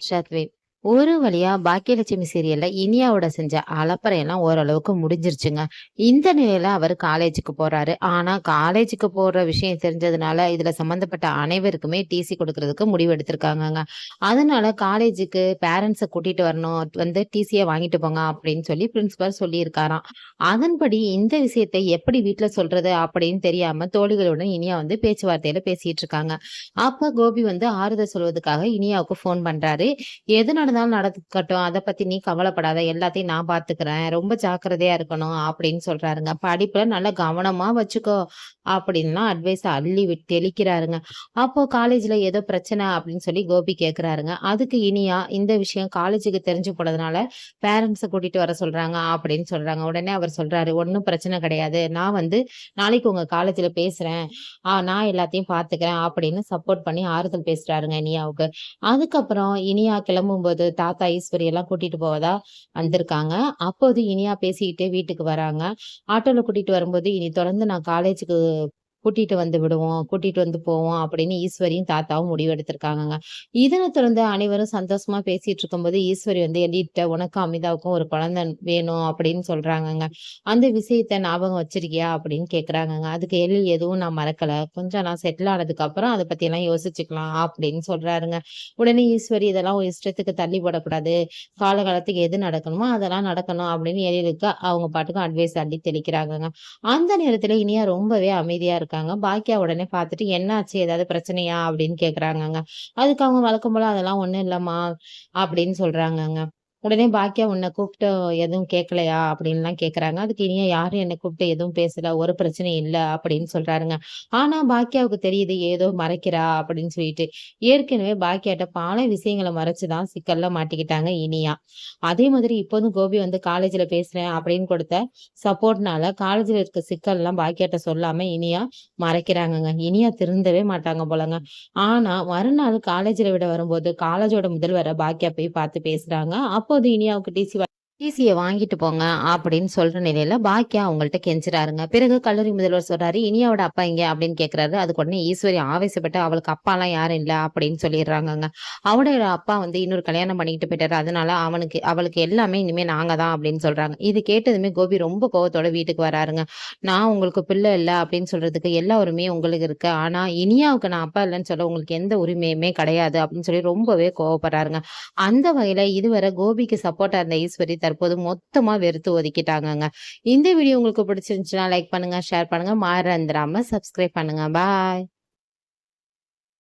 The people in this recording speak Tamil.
સાધ્વી ஒரு வழியா பாக்கியலட்சுமி சீரியல்ல இனியாவோட செஞ்ச அலப்பறையெல்லாம் ஓரளவுக்கு முடிஞ்சிருச்சுங்க. இந்த நிலையில அவர் காலேஜுக்கு போறாரு. ஆனா காலேஜுக்கு போற விஷயம் தெரிஞ்சதுனால இதுல சம்பந்தப்பட்ட அனைவருக்குமே டிசி கொடுக்கறதுக்கு முடிவு எடுத்திருக்காங்கங்க. அதனால காலேஜுக்கு பேரண்ட்ஸை கூட்டிட்டு வரணும். வந்து டிசியை வாங்கிட்டு போங்க அப்படின்னு சொல்லி பிரின்சிபல் சொல்லியிருக்காராம். அதன்படி இந்த விஷயத்தை எப்படி வீட்டுல சொல்றது அப்படின்னு தெரியாம தோழிகளுடன் இனியா வந்து பேச்சுவார்த்தையில பேசிட்டு இருக்காங்க. அப்ப கோபி வந்து ஆறுதல் சொல்வதற்காக இனியாவுக்கு போன் பண்றாரு. எதனால நடந்தாலும் நடக்கட்டும். அதை பத்தி நீ கவலைப்படாத. எல்லாத்தையும் நான் பாத்துக்கிறேன். ரொம்ப ஜாக்கிரதையா இருக்கணும் அப்படின்னு சொல்றாருங்க. படிப்புல நல்லா கவனமா வச்சுக்கோ அப்படின்லாம் அட்வைஸ் அள்ளி விட்டு தெளிக்கிறாருங்க. அப்போ காலேஜ்ல ஏதோ பிரச்சனை அப்படின்னு சொல்லி கோபி கேக்குறாருங்க. அதுக்கு இனியா இந்த விஷயம் காலேஜுக்கு தெரிஞ்சு போனதுனால பேரண்ட்ஸை கூட்டிட்டு வர சொல்றாங்க அப்படின்னு சொல்றாங்க. உடனே அவர் சொல்றாரு ஒன்றும் பிரச்சனை கிடையாது. நான் வந்து நாளைக்கு உங்க காலேஜ்ல பேசுறேன். நான் எல்லாத்தையும் பாத்துக்கிறேன். அப்படின்னு சப்போர்ட் பண்ணி ஆறுதல் பேசுறாருங்க இனியாவுக்கு. அதுக்கப்புறம் இனியா கிளம்பும்போது தாத்தா ஈஸ்வரி எல்லாம் கூட்டிட்டு போவதா வந்திருக்காங்க. அப்போது இனியா பேசிக்கிட்டே வீட்டுக்கு வராங்க. ஆட்டோல கூட்டிட்டு வரும்போது இனி தொடர்ந்து நான் காலேஜுக்கு கூட்டிட்டு வந்து விடுவோம் கூட்டிட்டு வந்து போவோம் அப்படின்னு ஈஸ்வரியும் தாத்தாவும் முடிவெடுத்திருக்காங்க இதனை தொடர்ந்து அனைவரும் சந்தோஷமா பேசிட்டு இருக்கும்போது ஈஸ்வரி வந்து எடிட்ட உனக்கும் அமிதாவுக்கும் ஒரு குழந்தை வேணும் அப்படின்னு சொல்றாங்கங்க. அந்த விஷயத்த ஞாபகம் வச்சிருக்கியா? அப்படின்னு கேக்குறாங்கங்க. அதுக்கு எழில் எதுவும் நான் மறக்கல. கொஞ்சம் நான் செட்டில் ஆனதுக்கு அப்புறம் அதை பத்தி எல்லாம் யோசிச்சுக்கலாம் அப்படின்னு சொல்றாருங்க. உடனே ஈஸ்வரி இதெல்லாம் ஒரு இஷ்டத்துக்கு தள்ளி போடக்கூடாது. காலகாலத்துக்கு எது நடக்கணுமோ அதெல்லாம் நடக்கணும் அப்படின்னு எழிலுக்கு அவங்க பாட்டுக்கும் அட்வைஸ் அள்ளி தெளிக்கிறாங்கங்க. அந்த நேரத்துல இனியா ரொம்பவே அமைதியா இருக்காங்க. பாக்கியா உடனே பார்த்துட்டு என்னாச்சு? ஏதாவது பிரச்சனையா? அப்படின்னு கேக்குறாங்கங்க. அதுக்கு அவங்க வழக்கம் போல அதெல்லாம் ஒண்ணும் இல்லம்மா அப்படின்னு சொல்றாங்கங்க. உடனே பாக்கியா உன்னை கூப்பிட்டு எதுவும் கேட்கலையா அப்படின்லாம் கேக்குறாங்க. அதுக்கு இனியா யாரும் என்னை கூப்பிட்டு எதுவும் பேசல ஒரு பிரச்சனையும் இல்ல அப்படின்னு சொல்றாருங்க. ஆனா பாக்கியாவுக்கு தெரியுது ஏதோ மறைக்கிறா அப்படின்னு சொல்லிட்டு. ஏற்கனவே பாக்கியாட்ட பல விஷயங்களை மறைச்சுதான் சிக்கல்ல மாட்டிக்கிட்டாங்க இனியா. அதே மாதிரி இப்போதும் கோபி வந்து காலேஜ்ல பேசுறேன் அப்படின்னு கொடுத்த சப்போர்ட்னால காலேஜ்ல இருக்க சிக்கல் எல்லாம் பாக்கியாட்ட சொல்லாம இனியா மறைக்கிறாங்கங்க. இனியா திருந்தவே மாட்டாங்க போலங்க. ஆனா மறுநாள் காலேஜ்ல விட வரும்போது காலேஜோட முதல்வரை பாக்கியா போய் பார்த்து பேசுறாங்க. அப்போது இனியாவுக்கு டிசி டிசியை வாங்கிட்டு போங்க அப்படின்னு சொல்ற நிலையில பாக்கியா அவங்கள்ட்ட கெஞ்சுறாருங்க. பிறகு கல்லூரி முதல்வர் சொல்றாரு இனியாவோட அப்பா இங்க அப்படின்னு கேக்குறாரு. அதுக்கு உடனே ஈஸ்வரி ஆவேசப்பட்டு அவளுக்கு அப்பாலாம் யாரும் இல்ல அப்படின்னு சொல்லிடுறாங்கங்க. அவனோட அப்பா வந்து இன்னொரு கல்யாணம் பண்ணிக்கிட்டு போயிட்டாரு. அதனால அவனுக்கு அவளுக்கு எல்லாமே இனிமே நாங்க தான் அப்படின்னு சொல்றாங்க. இது கேட்டதுமே கோபி ரொம்ப கோவத்தோட வீட்டுக்கு வராருங்க. நான் உங்களுக்கு பிள்ளை இல்லை அப்படின்னு சொல்றதுக்கு எல்லா உரிமையும் உங்களுக்கு இருக்கு. ஆனா இனியாவுக்கு நான் அப்பா இல்லைன்னு சொல்ல உங்களுக்கு எந்த உரிமையுமே கிடையாது அப்படின்னு சொல்லி ரொம்பவே கோவப்படுறாருங்க. அந்த வகையில இதுவரை கோபிக்கு சப்போர்ட்டா இருந்த ஈஸ்வரி தற்போது மொத்தமா வெறுத்து ஒதுக்கிட்டாங்கங்க. இந்த வீடியோ உங்களுக்கு பிடிச்சிருந்துச்சுன்னா லைக் பண்ணுங்க ஷேர் பண்ணுங்க. மாறந்துடாம சப்ஸ்கிரைப் பண்ணுங்க. பாய்